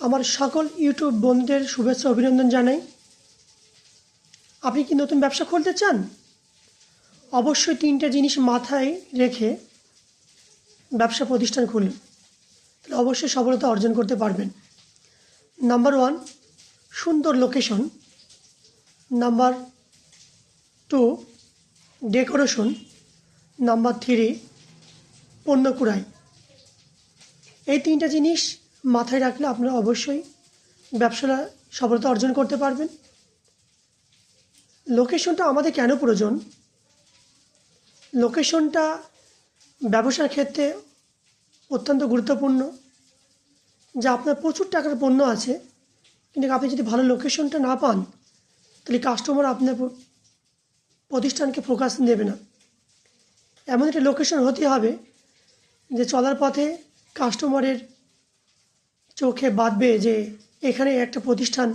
আমার সকল ইউটিউব বন্ধুদের শুভেচ্ছা, অভিনন্দন জানাই। আপনি কি নতুন ব্যবসা খুলতে চান? অবশ্যই তিনটে জিনিস মাথায় রেখে ব্যবসা প্রতিষ্ঠান খুলুন তাহলে অবশ্যই সফলতা অর্জন করতে পারবেন। নাম্বার ওয়ান, সুন্দর location. Number two, decoration. Number three, পণ্য কুড়াই। এই তিনটা জিনিস মাথায় রাখলে আপনারা অবশ্যই ব্যবসাটা সফলতা অর্জন করতে পারবেন। লোকেশনটা আমাদের কেন প্রয়োজন? লোকেশনটা ব্যবসার ক্ষেত্রে অত্যন্ত গুরুত্বপূর্ণ। যা আপনার প্রচুর টাকার পণ্য আছে। কিন্তু আপনি যদি ভালো লোকেশনটা না পান, তাহলে কাস্টমার আপনার প্রতিষ্ঠানকে ফোকাস দেবে না। এমন একটা লোকেশন হতে হবে যে চলার পথে কাস্টমারের চোখে বাঁধবে যে এখানে একটা প্রতিষ্ঠান,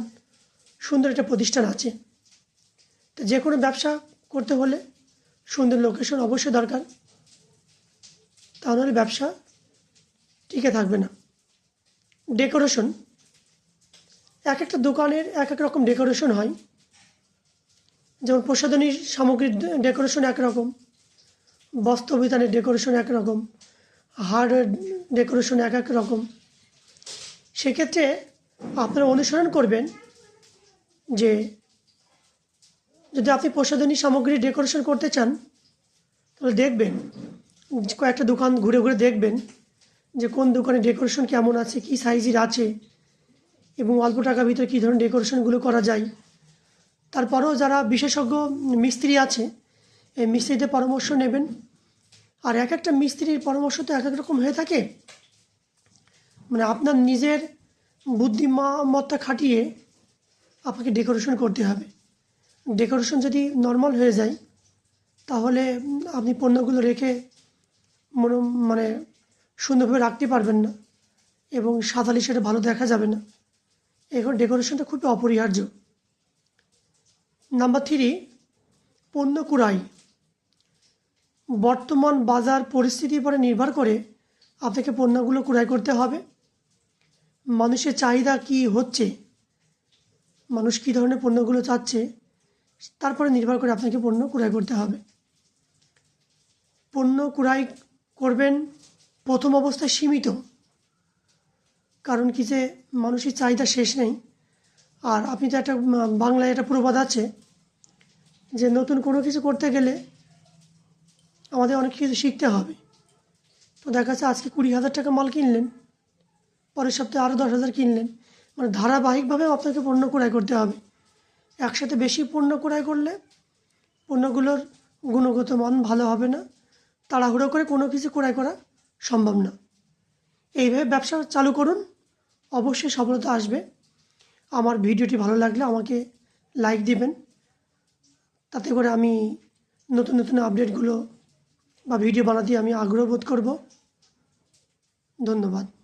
সুন্দর একটা প্রতিষ্ঠান আছে। তো যে কোনো ব্যবসা করতে হলে সুন্দর লোকেশন অবশ্যই দরকার। তা নাহলে ব্যবসা টিকে থাকবে না। ডেকোরেশন এক একটা দোকানের এক এক রকম ডেকোরেশন হয়। যেমন প্রসাধনী সামগ্রীর ডেকোরেশন একরকম বস্ত্রবিতানের ডেকোরেশন একরকম হার্ডওয়্যার ডেকোরেশন এক এক রকম। সেক্ষেত্রে আপনারা অনুসরণ করবেন যে যদি আপনি প্রসাধনী সামগ্রী ডেকোরেশন করতে চান, তাহলে দেখবেন, কয়েকটা দোকান ঘুরে ঘুরে দেখবেন যে কোন দোকানে ডেকোরেশন কেমন আছে, কী সাইজের আছে এবং অল্প টাকার ভিতরে কী ধরনের ডেকোরেশনগুলো করা যায়। তারপরেও যারা বিশেষজ্ঞ মিস্ত্রি আছে, এই মিস্ত্রিদের পরামর্শ নেবেন। আর এক একটা মিস্ত্রির পরামর্শ তো এক এক রকম হয়ে থাকে। মানে আপনার নিজের বুদ্ধিমত্তা খাটিয়ে আপনাকে ডেকোরেশন করতে হবে। ডেকোরেশন যদি নর্মাল হয়ে যায়, তাহলে আপনি পণ্যগুলো রেখে মনো মানে সুন্দরভাবে রাখতে পারবেন না এবং সাদালি সেটা ভালো দেখা যাবে না। এখন ডেকোরেশনটা খুবই অপরিহার্য। নাম্বার থ্রি পণ্য কুড়াই। বর্তমান বাজার পরিস্থিতির উপরে নির্ভর করে আপনাকে পণ্যগুলো ক্রয় করতে হবে। মানুষের চাহিদা কি হচ্ছে? মানুষ কী ধরনের পণ্যগুলো চাচ্ছে? তারপরে নির্ভর করে আপনাকে পণ্য ক্রয় করতে হবে। পণ্য ক্রয় করবেন প্রথম অবস্থায় সীমিত। কারণ কি যে মানুষের চাহিদা শেষ নেই। আর আপনি তো একটা বাংলায় একটা প্রবাদ আছে যে নতুন কোনো কিছু করতে গেলে আমাদের অনেক কিছু শিখতে হবে। তো দেখা যাচ্ছে আজকে কুড়ি হাজার টাকা মাল কিনলেন। পরের সপ্তাহে আরও দশ হাজার কিনলেন। মানে ধারাবাহিকভাবেও আপনাকে পণ্য ক্রয় করতে হবে। একসাথে বেশি পণ্য ক্রয় করলে পণ্যগুলোর গুণগত মান ভালো হবে না। তাড়াহুড়ো করে কোনো কিছু ক্রয় করা সম্ভব না। এইভাবে ব্যবসা চালু করুন। অবশ্যই সফলতা আসবে। আমার ভিডিওটি ভালো লাগলে আমাকে লাইক দিবেন। তাতে করে আমি নতুন নতুন আপডেটগুলো বা ভিডিও বানাতে আমি আগ্রহ বোধ করব। ধন্যবাদ।